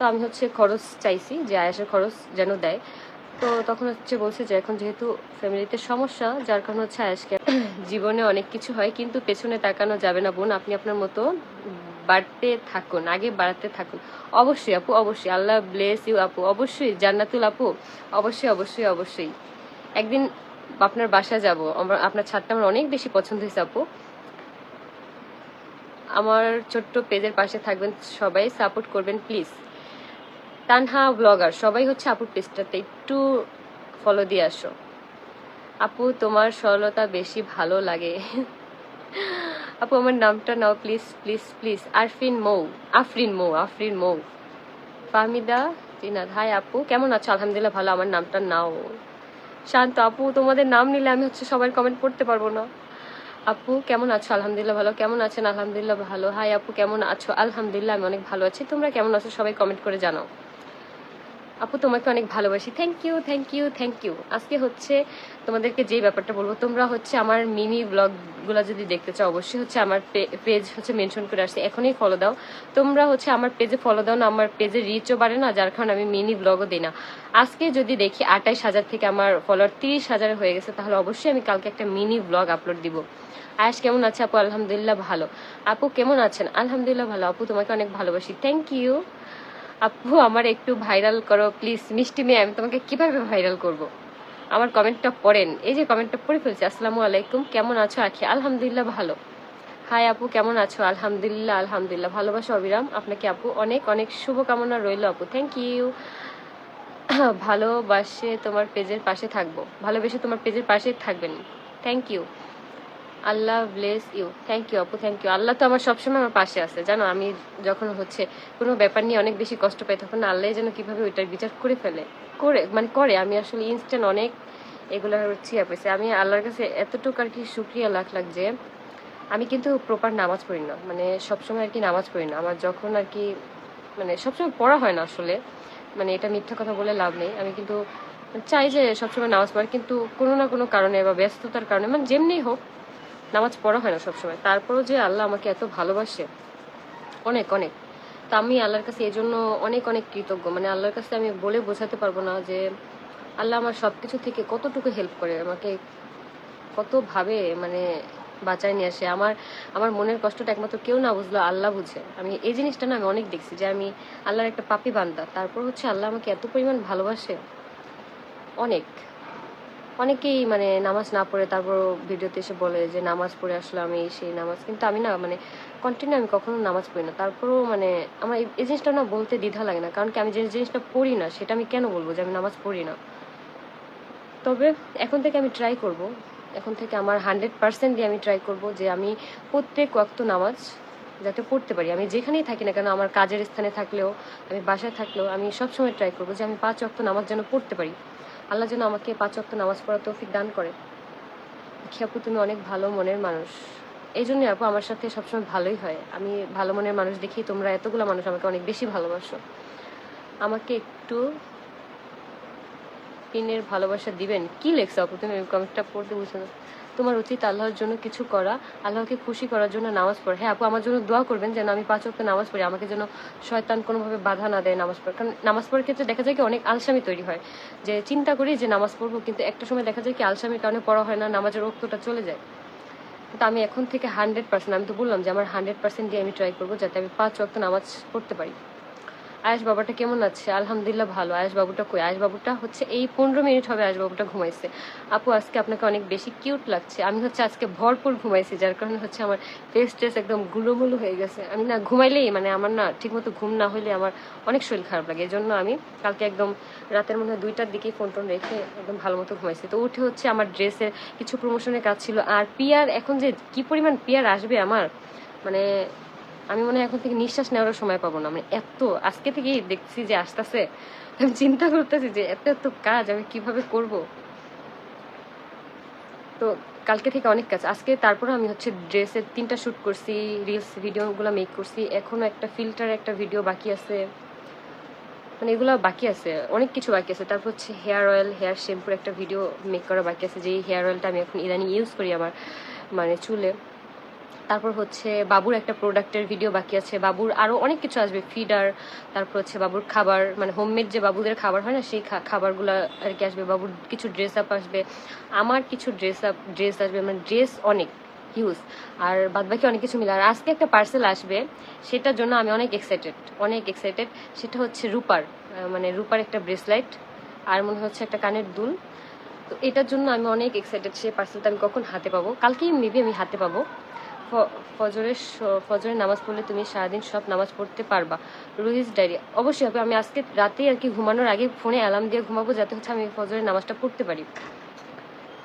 তো আমি হচ্ছে খরচ চাইছি, যে আয়াসের খরচ যেন দেয়। তো তখন হচ্ছে বলছে যে, এখন যেহেতু ফ্যামিলিতে সমস্যা, যার কারণে হচ্ছে আয়াসকে জীবনে অনেক কিছু হয়, কিন্তু পেছনে তাকানো যাবে না বোন। আপনি আপনার মতো বাড়তে থাকুন, আগে বাড়াতে থাকুন। অবশ্যই আপু, অবশ্যই। আল্লাহ ব্লেস ইউ আপু, অবশ্যই। জান্নাতুল আপু, অবশ্যই অবশ্যই অবশ্যই। একদিন আপনার বাসায় যাব। আমার, আপনার ছাদটা আমার অনেক বেশি পছন্দ হয়েছে আপু। আমার ছোট্ট পেজের পাশে থাকবেন সবাই সাপোর্ট করবেন প্লিজ তানহা ব্লগার সবাই হচ্ছে আপুর পেজটাতে একটু ফলো দিয়ে আসো। আপু, তোমার সরলতা বেশি ভালো লাগে। আপু, আমার নামটা নাও please please please Arfin Mou, Afrin Mou Afrin Mou. Fahmida Zinad hi আপু, কেমন আছো? আলহামদুলিল্লাহ ভালো, আমার নামটা নাও। শান্ত, আপু, তোমাদের নাম নিলে আমি হচ্ছে সবার কমেন্ট পড়তে পারব না। আপু, কেমন আছো? আলহামদুলিল্লাহ ভালো, কেমন আছেন? আলহামদুলিল্লাহ ভালো। হাই আপু, কেমন আছো? আলহামদুলিল্লাহ, আমি অনেক ভালো আছি। তোমরা কেমন আছো? সবাই কমেন্ট করে জানাও। আপু, তোমাকে অনেক ভালোবাসি। Thank you thank you thank you আজকে হচ্ছে তোমাদেরকে যে ব্যাপারটা বলব, তোমরা হচ্ছে আমার মিনি ব্লগগুলো যদি দেখতে চাও, অবশ্যই হচ্ছে আমার পেজ হচ্ছে মেনশন করে আসছে এখনই ফলো দাও। তোমরা হচ্ছে আমার পেজে ফলো দাও না, আমার পেজে রিচও বাড়ে না, যার কারণে আমি মিনি ব্লগও দিই না। আজকে যদি দেখি আঠাইশ হাজার থেকে আমার ফলোয়ার তিরিশ হাজার হয়ে গেছে, তাহলে অবশ্যই আমি কালকে একটা মিনি ব্লগ আপলোড দিব। আয়াস, কেমন আছে আপু? আলহামদুলিল্লাহ ভালো। আপু, কেমন আছেন? আলহামদুলিল্লাহ ভালো। আপু, তোমাকে অনেক ভালোবাসি। থ্যাংক ইউ আপু, আমার একটু ভাইরাল করো প্লিজ মিষ্টি মেয়ে, আমি তোমাকে কীভাবে ভাইরাল করব। আমার কমেন্টটা পড়েন। এই যে কমেন্টটা পড়ে ফেলছি, আসসালামু আলাইকুম, কেমন আছো আখি? আলহামদুলিল্লাহ, ভালো। হাই আপু, কেমন আছো? আলহামদুলিল্লাহ আলহামদুলিল্লাহ, ভালোবাসা অবিরাম। আপনাকে আপু, অনেক অনেক শুভকামনা রইল আপু। থ্যাংক ইউ ভালোবাসে তোমার পেজের পাশে থাকব। ভালোবেসে তোমার পেজের পাশে থাকবেন। Thank you Allah bless you thank you আপু থ্যাংক ইউ আল্লাহ তো আমার সবসময় আমার পাশে আছে। জানো, আমি যখন হচ্ছে কোনো ব্যাপার নিয়ে অনেক বেশি কষ্ট পাই, তখন আল্লাহ যেন কীভাবে ওইটার বিচার করে ফেলে। করে মানে করে। আমি আসলে ইনস্ট্যান্ট অনেক এগুলো ইয়ে পেয়েছি আমি আল্লাহর কাছে এতটুকু আর কি শুক্রিয়া লাখ লাখ যে, আমি কিন্তু প্রপার নামাজ পড়ি না। মানে সবসময় আর কি নামাজ পড়ি না। আমার যখন আর কি মানে সবসময় পড়া হয় না আসলে। মানে এটা মিথ্যা কথা বলে লাভ নেই। আমি কিন্তু চাই যে সবসময় নামাজ পড়ার। কিন্তু কোনো না কোনো কারণে বা ব্যস্ততার কারণে মানে যেমনি হোক নামাজ পড়া হয় না সবসময়। তারপরও যে আল্লাহ আমাকে এত ভালোবাসে, অনেক অনেক। তা আমি আল্লাহর কাছে এই জন্য অনেক অনেক কৃতজ্ঞ। মানে আল্লাহর কাছে আমি বলে বোঝাতে পারব না যে আল্লাহ আমার সব কিছু থেকে কতটুকু হেল্প করে, আমাকে কতভাবে মানে বাঁচায় নিয়ে আসে। আমার আমার মনের কষ্টটা একমাত্র কেউ না বুঝলো, আল্লাহ বুঝে। আমি এই জিনিসটা না আমি অনেক দেখছি যে আমি আল্লাহর একটা পাপি বান্দা। তারপর হচ্ছে আল্লাহ আমাকে এত পরিমাণ ভালোবাসে, অনেক। অনেকেই মানে নামাজ না পড়ে তারপর ভিডিওতে এসে বলে যে নামাজ পড়ে আসলে আমি সেই নামাজ, কিন্তু আমি না মানে কন্টিনিউ আমি কখনো নামাজ পড়ি না। তারপরেও মানে আমার এই- জিনিসটা না বলতে দ্বিধা লাগে না, কারণ কি আমি যে জিনিসটা পড়ি না সেটা আমি কেন বলব যে আমি নামাজ পড়ি না? তবে এখন থেকে আমি ট্রাই করব। এখন থেকে আমার হান্ড্রেড পার্সেন্ট দিয়ে আমি ট্রাই করব যে আমি প্রত্যেক ওয়াক্ত নামাজ যাতে পড়তে পারি। আমি যেখানেই থাকি না কেন, আমার কাজের স্থানে থাকলেও, আমি বাসায় থাকলেও আমি সবসময় ট্রাই করব যে আমি পাঁচ ওয়াক্ত নামাজ যেন পড়তে পারি। আল্লাহ যেন আমাকে পাঁচ ওয়াক্ত নামাজ পড়া তৌফিক দান করে। দেখি আপু, তুমি অনেক ভালো মনের মানুষ। এই জন্যই আপু, আমার সাথে সবসময় ভালোই হয়। আমি ভালো মনের মানুষ দেখি তোমরা এতগুলো মানুষ আমাকে অনেক বেশি ভালোবাসো। আমাকে একটু পিনের ভালোবাসা দিবেন? কি লেখছো আপু? তুমি কমেন্টটা পড়তে বুঝছ না তোমার উচিত আল্লাহর জন্য কিছু করা, আল্লাহকে খুশি করার জন্য নামাজ পড়া। হ্যাঁ আপু, আমার জন্য দোয়া করবেন যেন আমি পাঁচ ওয়াক্ত নামাজ পড়ি, আমাকে যেন শয়তান কোনোভাবে বাধা না দেয় নামাজ পড়া। কারণ নামাজ পড়ার ক্ষেত্রে দেখা যায় কি, অনেক আলসামি তৈরি হয়। যে চিন্তা করি যে নামাজ পড়ব, কিন্তু একটা সময় দেখা যায় কি, আলসামির কারণে পড়া হয় না, নামাজের রক্তটা চলে যায়। কিন্তু আমি এখন থেকে হান্ড্রেড পার্সেন্ট আমি তো বললাম যে আমার হান্ড্রেড পার্সেন্ট দিয়ে আমি ট্রাই করব যাতে আমি পাঁচ ওয়াক্ত নামাজ পড়তে পারি। আয়েশ বাবাটা কেমন আছে? আলহামদুলিল্লাহ ভালো। আয়েশ বাবুটা কই? আয়েশ বাবুটা হচ্ছে এই পনেরো মিনিট হবে আয়েশ বাবুটা ঘুমাইছে। আপু, আজকে আপনাকে অনেক বেশি কিউট লাগছে। আমি হচ্ছে আজকে ভরপুর ঘুমাইছি, যার কারণে হচ্ছে আমার ফেস টেস একদম গুলোমুলো হয়ে গেছে। আমি না ঘুমাইলেই মানে আমার না ঠিকমতো ঘুম না হলে আমার অনেক শরীর খারাপ লাগে। এই জন্য আমি কালকে একদম রাতের মধ্যে দুইটার দিকেই ফোন টোন রেখে একদম ভালো মতো ঘুমাইছি। তো উঠে হচ্ছে আমার ড্রেসের কিছু প্রমোশনের কাজ ছিল। আর পিয়ার, এখন যে কি পরিমাণ পিয়ার আসবে আমার মানে আমি মনে হয় এখন থেকে নিঃশ্বাস নেওয়ার সময় পাবো না। মানে এত, আজকে থেকেই দেখছি যে আসতেছে। আমি চিন্তা করতেছি যে এত এত কাজ আমি কীভাবে করব? তো কালকে থেকে অনেক কাজ। আজকে তারপরে আমি হচ্ছে ড্রেসের তিনটা শ্যুট করছি রিলস ভিডিওগুলো মেক করছি। এখনও একটা ফিল্টার একটা ভিডিও বাকি আছে। মানে এগুলো বাকি আছে, অনেক কিছু বাকি আছে। তারপর হচ্ছে হেয়ার অয়েল হেয়ার শ্যাম্পুর একটা ভিডিও মেক করা বাকি আছে যে হেয়ার অয়েলটা আমি এখন ইদানিং ইউজ করি আমার মানে চুলে। তারপর হচ্ছে বাবুর একটা প্রোডাক্টের ভিডিও বাকি আছে। বাবুর আরও অনেক কিছু আসবে ফিডার তারপর হচ্ছে বাবুর খাবার মানে হোমমেড যে বাবুদের খাবার হয় না, সেই খাবারগুলো আর কি আসবে, বাবুর কিছু ড্রেস আপ আসবে, আমার কিছু ড্রেস আপ ড্রেস আসবে মানে ড্রেস অনেক হিউজ আর বাদবাকি অনেক কিছু মিলে। আর আজকে একটা পার্সেল আসবে, সেটার জন্য আমি অনেক এক্সাইটেড অনেক এক্সাইটেড সেটা হচ্ছে রূপার মানে রূপার একটা ব্রেসলাইট আর মনে হচ্ছে একটা কানের দুল। তো এটার জন্য আমি অনেক এক্সাইটেড সেই পার্সেলটা আমি কখন হাতে পাবো? কালকেই মেবি আমি হাতে পাবো। ফজরের ফজরের নামাজ পড়লে তুমি সারাদিন সব নামাজ পড়তে পারবা। রুহিস ডায়েরি। অবশ্যই হবে, আমি আজকে রাতেই আর কি ঘুমানোর আগে ফোনে অ্যালার্ম দিয়ে ঘুমাবো যাতে হচ্ছে আমি ফজরের নামাজটা পড়তে পারি।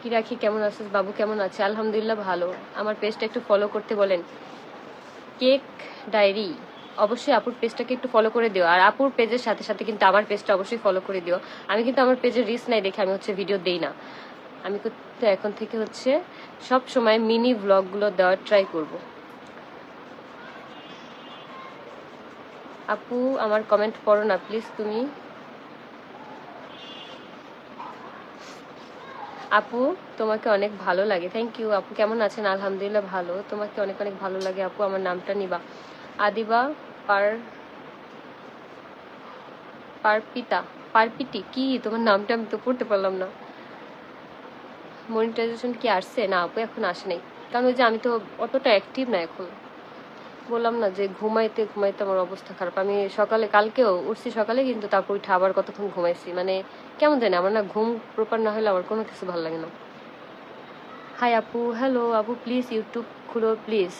কি রাখি, কেমন আছিস বাবু কেমন আছে? আলহামদুলিল্লাহ ভালো। আমার পেজটা একটু ফলো করতে বলেন। Cake diary. অবশ্যই আপুর পেজটাকে একটু ফলো করে দিও। আর আপুর পেজের সাথে সাথে কিন্তু আমার পেজটা অবশ্যই ফলো করে দিও। আমি কিন্তু আমার পেজের রিস নাই দেখে আমি হচ্ছে ভিডিও দেই না। আমি কিন্তু এখন থেকে হচ্ছে সব সময় মিনি ব্লগগুলো দেওয়ার ট্রাই করব। আপু, আমার কমেন্ট পড়ো না প্লিজ তুমি। আপু, তোমাকে অনেক ভালো লাগে। থ্যাংক ইউ আপু। কেমন আছেন? আলহামদুলিল্লাহ ভালো। তোমাকে অনেক অনেক ভালো লাগে, আপু। আমার নামটা নিবা। আদিবা পার পারপিতা। পারপিটি কি? তোমার নামটা আমি তো পড়তে পারলাম না। মনিটাইজেশন কি আসছে? না আপু, এখন আসে নাই। কারণ ওই যে আমি তো অতটা অ্যাক্টিভ না এখন। বললাম না যে ঘুমাইতে ঘুমাইতে আমার অবস্থা খারাপ। আমি সকালে, কালকেও উঠছি সকালে, কিন্তু তারপর উঠে আবার কতক্ষণ ঘুমাইছি? মানে কেমন জানি, আমার না ঘুম প্রপার না হলে আমার কোনো কিছু ভালো লাগে না। হাই আপু হ্যালো আপু প্লিজ ইউটিউব খুলো প্লিজ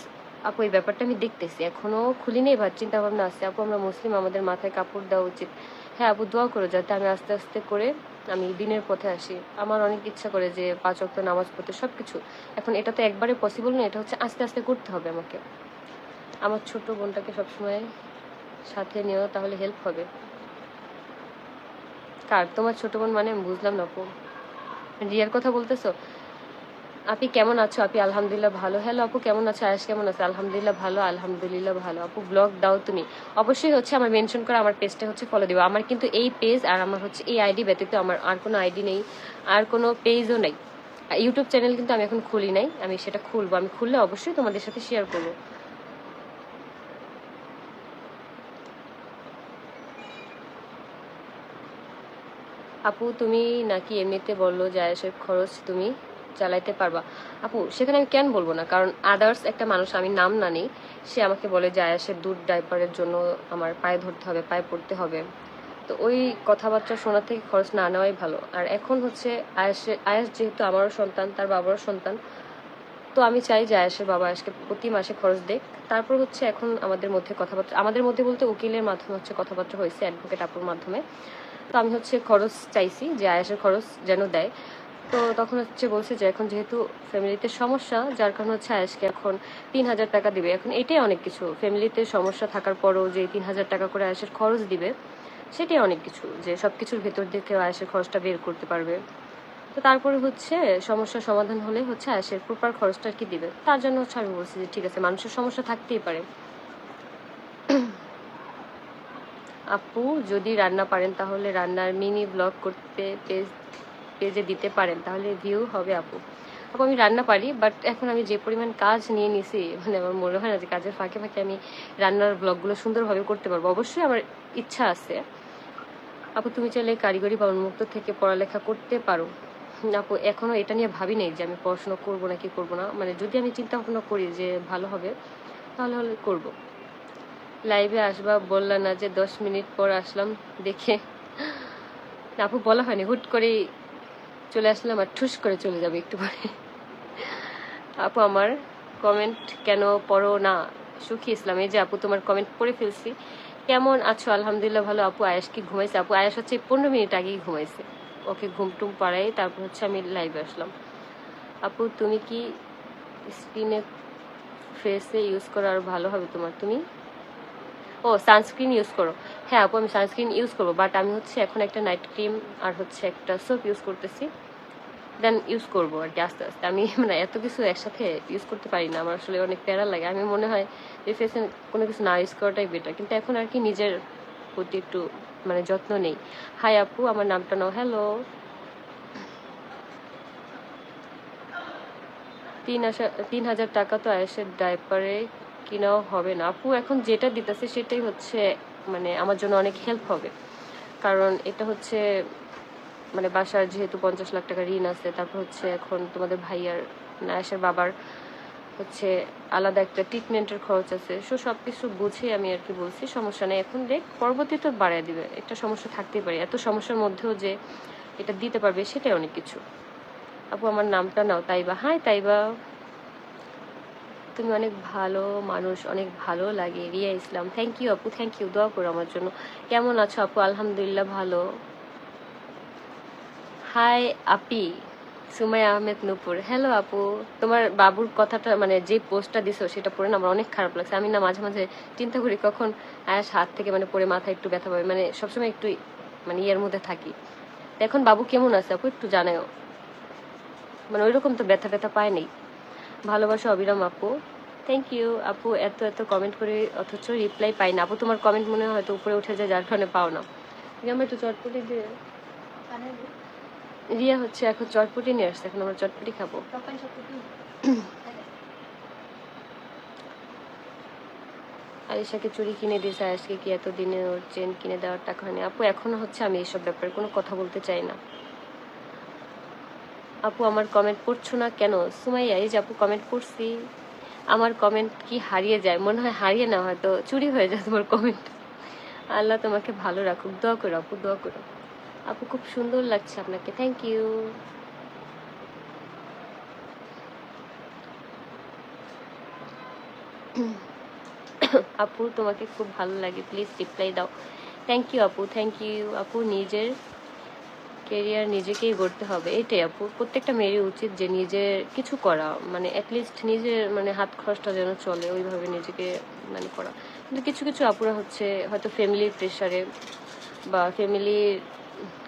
আপু, এই ব্যাপারটা আমি দেখতেছি। এখনও খুলিনি এবার চিন্তা ভাবনা আছে। আপু, আমরা মুসলিম, আমাদের মাথায় কাপড় দেওয়া উচিত। হ্যাঁ আপু, দোয়া করো যাতে আমি আস্তে আস্তে করে আমি দিনের পথে আসি। আমার অনেক ইচ্ছা করে যে পাঁচ অক্ট নামাজ পড়তে সব কিছু এখন এটা তো একবারে পসিবল নয় এটা হচ্ছে আস্তে আস্তে করতে হবে আমাকে। আমার ছোট বোনটাকে সবসময় সাথে নিও তাহলে হেল্প হবে। কার? তোমার ছোট বোন মানে আমি বুঝলাম না রিয়ার কথা বলতেছো? আপনি কেমন আছো? আপনি আলহামদুলিল্লাহ ভালো। হ্যালো আপু, কেমন আছো? আয়েশ কেমন আছে? আলহামদুলিল্লাহ ভালো আলহামদুলিল্লাহ ভালো। আপু ব্লগ দাও তুমি। অবশ্যই হচ্ছে আমার মেনশন করে আমার পেজটা হচ্ছে ফলো দিও আমার কিন্তু এই পেজ আর আমার হচ্ছে এই আইডি ব্যতীত আমার আর কোনো আইডি নেই, আর কোনো পেজও নেই। ইউটিউব চ্যানেল কিন্তু আমি এখন খুলি নাই। আমি সেটা খুলবো। আমি খুললে অবশ্যই তোমাদের সাথে শেয়ার করব। আপু, তুমি নাকি এমনিতে বলল যে আয়েসের খরচ তুমি? চালাইতে পারবা। আপু, সেখানে আমি কেন বলব না? কারণ আদার্স একটা মানুষ, আমি নাম না নিই, সে আমাকে বলে যে আয়াসের দুধ ডাইপারের জন্য আমার পায়ে ধরতে হবে, পায়ে পড়তে হবে। তো ওই কথাবার্তা শোনা থেকে খরচ না নেওয়াই ভালো। আর এখন হচ্ছে আয়াসের আয়াস যেহেতু আমারও সন্তান, তার বাবারও সন্তান, তো আমি চাই যে আয়াসের বাবা আয়াসকে প্রতি মাসে খরচ দেখ তারপর হচ্ছে, এখন আমাদের মধ্যে কথাবার্তা, আমাদের মধ্যে বলতে উকিলের মাধ্যমে হচ্ছে কথাবার্তা হয়েছে অ্যাডভোকেট আপুর মাধ্যমে। তো আমি হচ্ছে খরচ চাইছি যে আয়াসের খরচ যেন দেয়। তো তখন হচ্ছে বলছে যে এখন যেহেতু ফ্যামিলিতে সমস্যা, যার কারণে হচ্ছে আয়াসকে এখন তিন হাজার টাকা দিবে। এখন এটাই অনেক কিছু। ফ্যামিলিতে সমস্যা থাকার পরও যে তিন হাজার টাকা করে আয়াসের খরচ দিবে, সেটাই অনেক কিছু। যে সব কিছুর ভেতর থেকে আয়াসের খরচটা বের করতে পারবে। তো তারপরে হচ্ছে সমস্যার সমাধান হলে হচ্ছে আয়াসের প্রপার খরচটা কি দিবে? তার জন্য হচ্ছে আমি বলছি যে ঠিক আছে, মানুষের সমস্যা থাকতেই পারে। আপু, যদি রান্না পারেন তাহলে রান্নার মিনি ব্লগ করতে পেজ পেজে দিতে পারেন, তাহলে ভিউ হবে আপু। আপু, আমি রান্না পারি বাট এখন আমি যে পরিমাণ কাজ নিয়ে নিছি মানে আমার মনে হয় না যে কাজের ফাঁকে ফাঁকে আমি রান্নার ব্লগগুলো সুন্দরভাবে করতে পারব। অবশ্যই আমার ইচ্ছা আছে। আপু, তুমি চাইলে কারিগরি বা উন্মুক্ত থেকে পড়ালেখা করতে পারো। আপু এখনও এটা নিয়ে ভাবি নাই যে আমি পড়াশোনা করব না কি করব না। মানে যদি আমি চিন্তা ভাবনা করি যে ভালো হবে, তাহলে হলে করব। লাইভে আসবা, বললা না যে দশ মিনিট পর আসলাম, দেখে। আপু, বলা হয়নি, হুট করে চলে আসলাম আর ঠুস করে চলে যাবে একটু পরে। আপু, আমার কমেন্ট কেন পড়ো না? সুখী ইসলাম, এই যে আপু, তোমার কমেন্ট পড়ে ফেলছি। কেমন আছো? আলহামদুলিল্লাহ ভালো। আপু আয়াস কি ঘুমাইছে? আপু আয়াস হচ্ছে পনেরো মিনিট আগেই ঘুমাইছে। ওকে ঘুম টুম পাড়াই তারপর হচ্ছে আমি লাইভে আসলাম। আপু, তুমি কি স্ক্রিনে ফেসে ইউজ করা আর ভালো হবে তোমার? তুমি? ও সানস্ক্রিন ইউজ করো। হ্যাঁ আপু, আমি সানস্ক্রিন ইউজ করব বাট আমি হচ্ছে এখন একটা নাইট ক্রিম আর হচ্ছে একটা সোপ ইউজ করতেছি। দেন ইউজ করব আর কি, আস্তে আস্তে। আমি মানে এত কিছু একসাথে ইউজ করতে পারি না, আমার আসলে অনেক প্যারা লাগে। আমি মনে হয় যে ফেসে কোনো কিছু না ইউজ করাটাই বেটার কিন্তু এখন আর কি নিজের প্রতি একটু মানে যত্ন নেই। হাই আপু, আমার নামটা নাও হ্যালো তিন হাজার তিন হাজার টাকা তো আয়েসের ডাইপারে কিনাও হবে না। আপু এখন যেটা দিতেছে সেটাই হচ্ছে মানে আমার জন্য অনেক হেল্প হবে। কারণ এটা হচ্ছে মানে বাসার যেহেতু পঞ্চাশ লাখ টাকা ঋণ আছে, তারপর হচ্ছে এখন তোমাদের ভাইয়ার নায়াসের বাবার হচ্ছে আলাদা একটা ট্রিটমেন্টের খরচ আছে। সো সব কিছু বুঝে আমি আর কি বলছি, সমস্যা নেই। এখন দেখ পরবর্তীতে বাড়ায় দিবে। একটা সমস্যা থাকতেই পারে। এত সমস্যার মধ্যেও যে এটা দিতে পারবে, সেটাই অনেক কিছু। আপু, আমার নামটা নাও, তাইবা। হাই তাইবা। তুমি অনেক ভালো মানুষ, অনেক ভালো লাগে। রিয়া ইসলাম থ্যাংক ইউ আপু থ্যাংক ইউ দোয়া করো আমার জন্য। কেমন আছো আপু? আলহামদুলিল্লাহ ভালো। হাই আপি, সুমাইয়া আহমেদ নুপুর। হ্যালো আপু, তোমার বাবুর কথাটা মানে যে পোস্টটা দিছো সেটা পড়ে না আমার অনেক খারাপ লাগছে। আমি না মাঝে মাঝে চিন্তা করি কখন আয়াস হাত থেকে মানে পড়ে মাথায় একটু ব্যথা পাবে। মানে সবসময় একটু মানে ইয়ের মধ্যে থাকি। এখন বাবু কেমন আছে আপু? একটু জানাও মানে ওইরকম তো ব্যথা ব্যথা পায়নি ভালোবাসা অবিরাম আপু। থ্যাংক ইউ আপু, এত এত কমেন্ট করে অথচ রিপ্লাই পাই না। আপু, তোমার কমেন্ট মনে হয় হয়তো উপরে উঠে যায়, যার কারণে পাও না। আমার একটু চটপটি দিয়ে। রিয়া হচ্ছে এখন চটপটি নিয়ে আসছে, এখন আমরা চটপটি খাব। আয়েশাকে চুরি কিনে দিয়েছে, আয়েশকে কি এতদিনে ওর চেন কিনে দেওয়ার টাকা হয়নি? আপু, এখনও হচ্ছে আমি এইসব ব্যাপারে কোনো কথা বলতে চাই না। আপু আমার কমেন্ট পড়ছো না কেন? সুমাইয়া, এই যে আপু কমেন্ট পড়ছি আমার কমেন্ট কি হারিয়ে যায়? মনে হয় হারিয়ে না, হয়তো চুরি হয়ে যায় তোমার কমেন্ট আল্লাহ তোমাকে ভালো রাখুক। দোয়া করো আপু, দোয়া করো। আপু খুব সুন্দর লাগছে আপনাকে। থ্যাংক ইউ আপু তোমাকে খুব ভালো লাগে। প্লিজ রিপ্লাই দাও। থ্যাংক ইউ আপু। থ্যাংক ইউ আপু নিজের কেরিয়ার নিজেকেই গড়তে হবে। এটাই আপু। প্রত্যেকটা মেয়েরই উচিত যে নিজের কিছু করা। মানে অ্যাটলিস্ট নিজের মানে হাত খরচটা যেন চলে ওইভাবে নিজেকে মানে করা। কিন্তু কিছু কিছু আপুরা হচ্ছে হয়তো ফ্যামিলির প্রেশারে বা ফ্যামিলির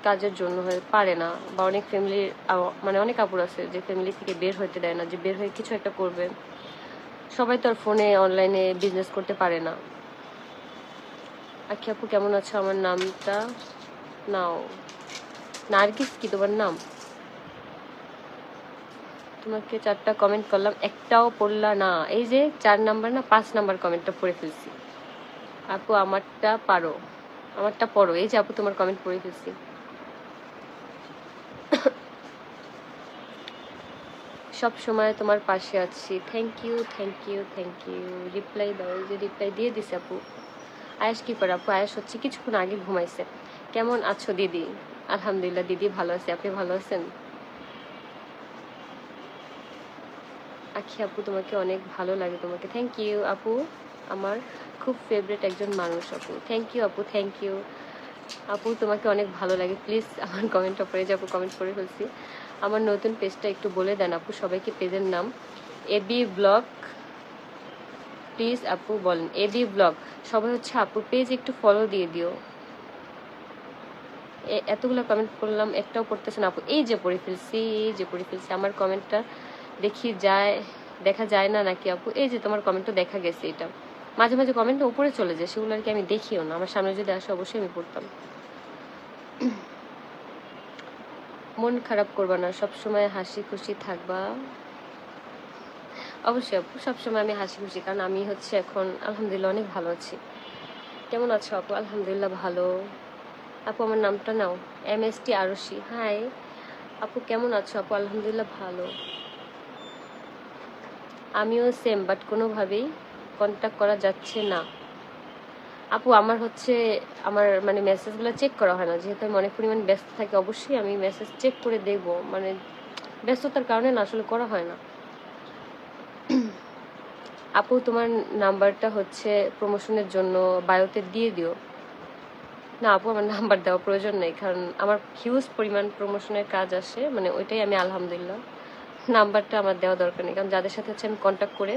কাজের জন্য পারে না। বা অনেক ফ্যামিলির মানে অনেক আপুর আছে যে ফ্যামিলি থেকে বের হইতে দেয় না, যে বের হয়ে কিছু একটা করবে। সবাই তো আর ফোনে অনলাইনে বিজনেস করতে পারে না। আখি আপু কেমন আছো? আমার নামটা নাও। নার্গিস কি তোমার নাম? তোমাকে চারটা কমেন্ট করলাম, একটাও পড়লা না। এই যে চার নাম্বার না, পাঁচ নাম্বার কমেন্টটা পড়ে ফেলছি। আপু, আমারটা পারো। আমারটা পড়ো। এই যে আপু, তোমার কমেন্ট পড়ে ফেলছি। সব সময় তোমার পাশে আছি। Thank you thank you thank you reply দাও, এই যে রিপ্লাই দিয়ে দিছে আপু। আয়াস কি করে আপু? আয়াস হচ্ছে কিছুক্ষণ আগে ঘুমাইছে। কেমন আছো দিদি? আলহামদুলিল্লাহ, দিদি ভালো আছে। আপনি ভালো আছেন? আখি আপু, তোমাকে অনেক ভালো লাগে তোমাকে। থ্যাংক ইউ আপু। আমার খুব ফেভারিট একজন মানুষ আপু। থ্যাংক ইউ আপু থ্যাংক ইউ আপু, তোমাকে অনেক ভালো লাগে। প্লিজ আমার কমেন্টটা পড়ে যে আপু কমেন্ট করে ফেলছি। আমার নতুন পেজটা একটু বলে দেন আপু, সবাইকে পেজের নাম। এবি ব্লগ প্লিজ আপু, বলেন। এবি ব্লগ সবাই হচ্ছে আপুর পেজ একটু ফলো দিয়ে দিও। এতগুলো কমেন্ট করলাম, একটাও পড়তেছে না। আপু, এই যে পড়ে ফেলছি, এই যে পড়ে ফেলছি, আমার কমেন্টটা দেখি যায়, দেখা যায় না নাকি আপু? এই যে তোমার কমেন্টও দেখা গেছে এটা। মাঝে মাঝে কমেন্ট উপরে চলে যায়, সেগুলো আর কি আমি দেখিও না। আমার সামনে যদি আসে অবশ্যই আমি পড়তাম। মন খারাপ করবা না সব সময় হাসি খুশি থাকবা। অবশ্যই আপু, সবসময় আমি হাসি খুশি, কারণ আমি হচ্ছে এখন, আলহামদুলিল্লাহ অনেক ভালো আছি। কেমন আছো আপু? আলহামদুলিল্লাহ ভালো। আপু, আমার নামটা নাও M S T Arshi. Hi আপু, কেমন আছো? আপু, আলহামদুলিল্লাহ ভালো। আমিও সেম বাট কোনোভাবেই কন্ট্যাক্ট করা যাচ্ছে না। আপু, আমার হচ্ছে, আমার মানে মেসেজগুলো চেক করা হয় না। যেহেতু আমি অনেক পরিমাণ ব্যস্ত থাকি, অবশ্যই আমি মেসেজ চেক করে দেখব মানে ব্যস্ততার কারণে না, আসলে করা হয় না। আপু, তোমার নাম্বারটা হচ্ছে প্রমোশনের জন্য বায়োতে দিয়ে দিও। না, আপু, আমার নাম্বার দেওয়া প্রয়োজন নেই, কারণ আমার হিউজ পরিমাণ প্রমোশনের কাজ আসে মানে ওইটাই আমি আলহামদুলিল্লাহ। নাম্বারটা আমার দেওয়া দরকার নেই, কারণ যাদের সাথে হচ্ছে আমি কন্ট্যাক্ট করে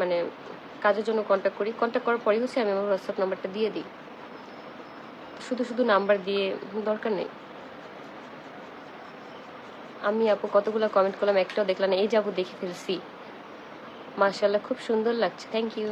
মানে কাজের জন্য কন্ট্যাক্ট করি কন্ট্যাক্ট করার পরেই হচ্ছে আমি আমার হোয়াটসঅ্যাপ নাম্বারটা দিয়ে দিই। শুধু শুধু নাম্বার দিয়ে দরকার নেই। আমি, আপু, কতগুলো কমেন্ট করলাম, একটাও দেখলাম এই যে আপু দেখে ফেলছি। মার্শাল্লাহ খুব সুন্দর লাগছে থ্যাংক ইউ